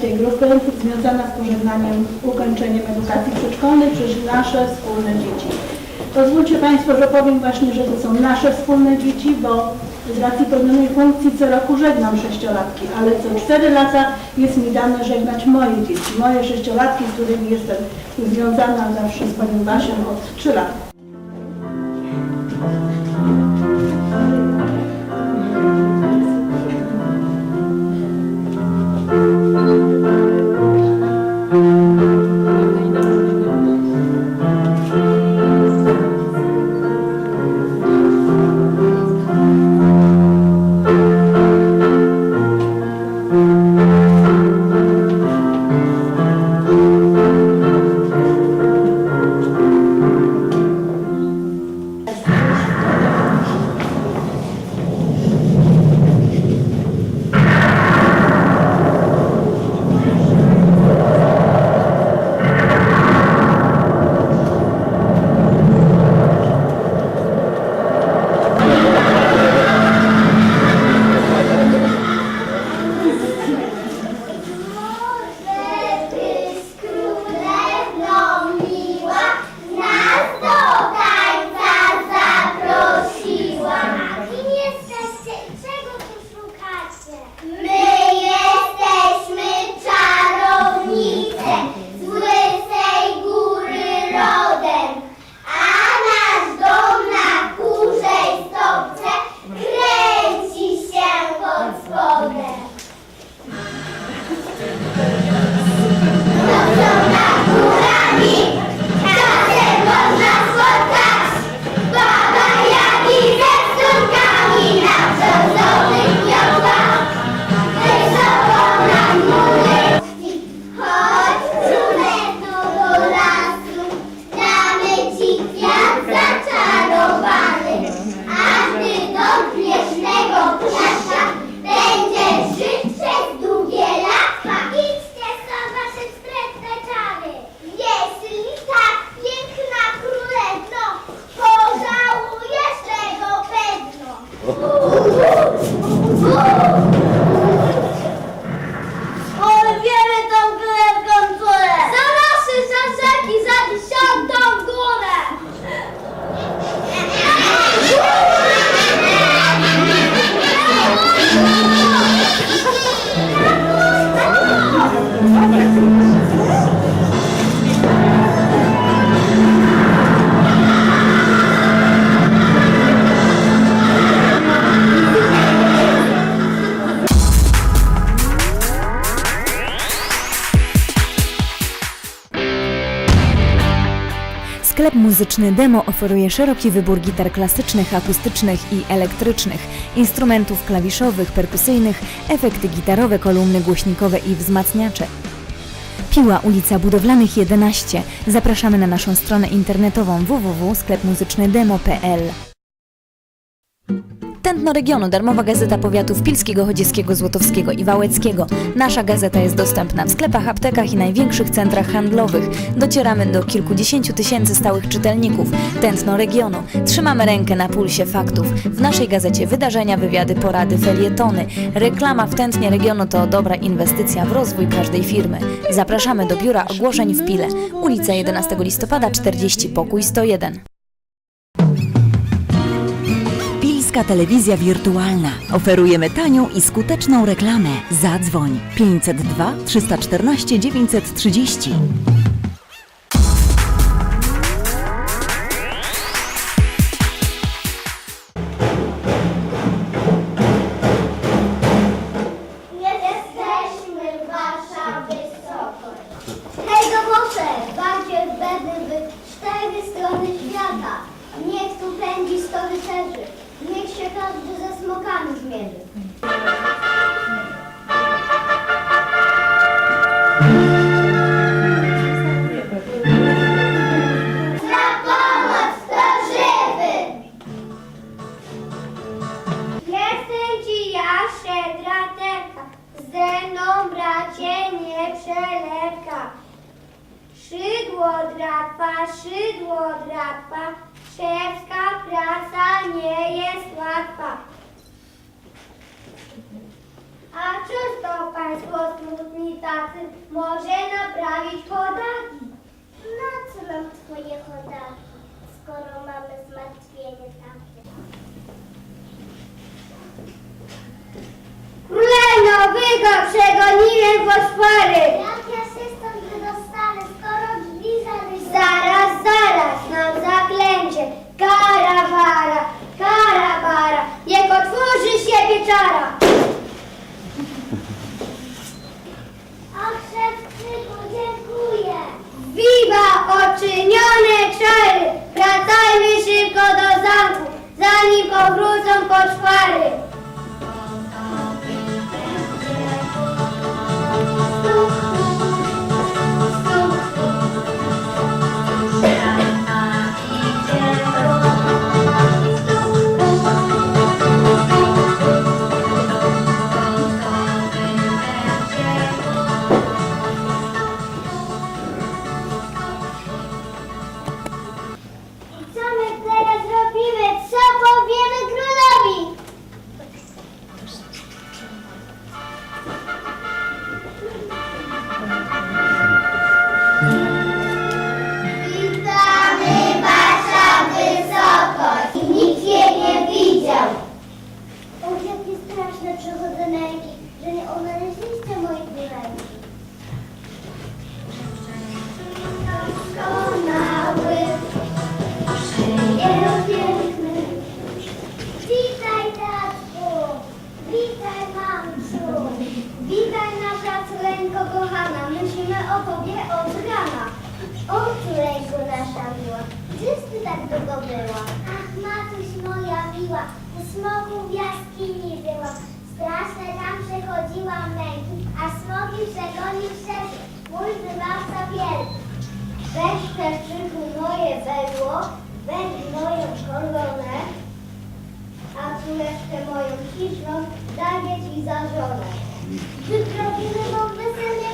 tej grupy związana z pożegnaniem, ukończeniem edukacji przedszkolnej przez nasze wspólne dzieci. Pozwólcie Państwo, że powiem właśnie, że to są nasze wspólne dzieci, bo z racji pełnionej funkcji co roku żegnam sześciolatki, ale co cztery lata jest mi dane żegnać moje dzieci, moje sześciolatki, z którymi jestem związana zawsze z Panią Basią od trzy lat. Sklep muzyczny Demo oferuje szeroki wybór gitar klasycznych, akustycznych i elektrycznych, instrumentów klawiszowych, perkusyjnych, efekty gitarowe, kolumny głośnikowe i wzmacniacze. Piła ulica Budowlanych 11. Zapraszamy na naszą stronę internetową www.sklepmuzycznydemo.pl. Tętno Regionu, darmowa gazeta powiatów pilskiego, chodzieckiego, złotowskiego i wałeckiego. Nasza gazeta jest dostępna w sklepach, aptekach i największych centrach handlowych. Docieramy do kilkudziesięciu tysięcy stałych czytelników. Tętno Regionu. Trzymamy rękę na pulsie faktów. W naszej gazecie wydarzenia, wywiady, porady, felietony. Reklama w Tętnie Regionu to dobra inwestycja w rozwój każdej firmy. Zapraszamy do biura ogłoszeń w Pile. Ulica 11 listopada 40, pokój 101. Pilska Telewizja Wirtualna. Oferujemy tanią i skuteczną reklamę. Zadzwoń 502 314 930. się każdy ze smokami zmierzy. Za pomoc to żywy! Jestem ci ja, terka, ze mną bracie nie przelewka. Szydło drapa, szydło drapa, szewska praca nie jest łatwa. A cóż to państwo tacy może naprawić chodaki? Na co nam twoje chodaki, skoro mamy zmartwienie takie? Królewno, wy go przegoniłem poszpary! Jak ja się stąd wydostanę, skoro drzwi zaryś... Zaraz, zaraz, mam zaklęcie. Kara bara, kara bara, niech otworzy się pieczara. Wiwa oczynione czary, wracajmy szybko do zamku, zanim powrócą poczwary. Tobie od rana. O, córeńko nasza miła. Gdzieś ty tak długo była? Ach, matuś moja miła. Do smoku w jaskini była. Straszne tam przechodziłam męki, a smoki przegonił szerszy. Mój wybawca wielki. Weź peszczyku moje wedło, weź moją koronę, a córeczkę moją śliczną daję ci za żonę. Wyprawimy wam wesele,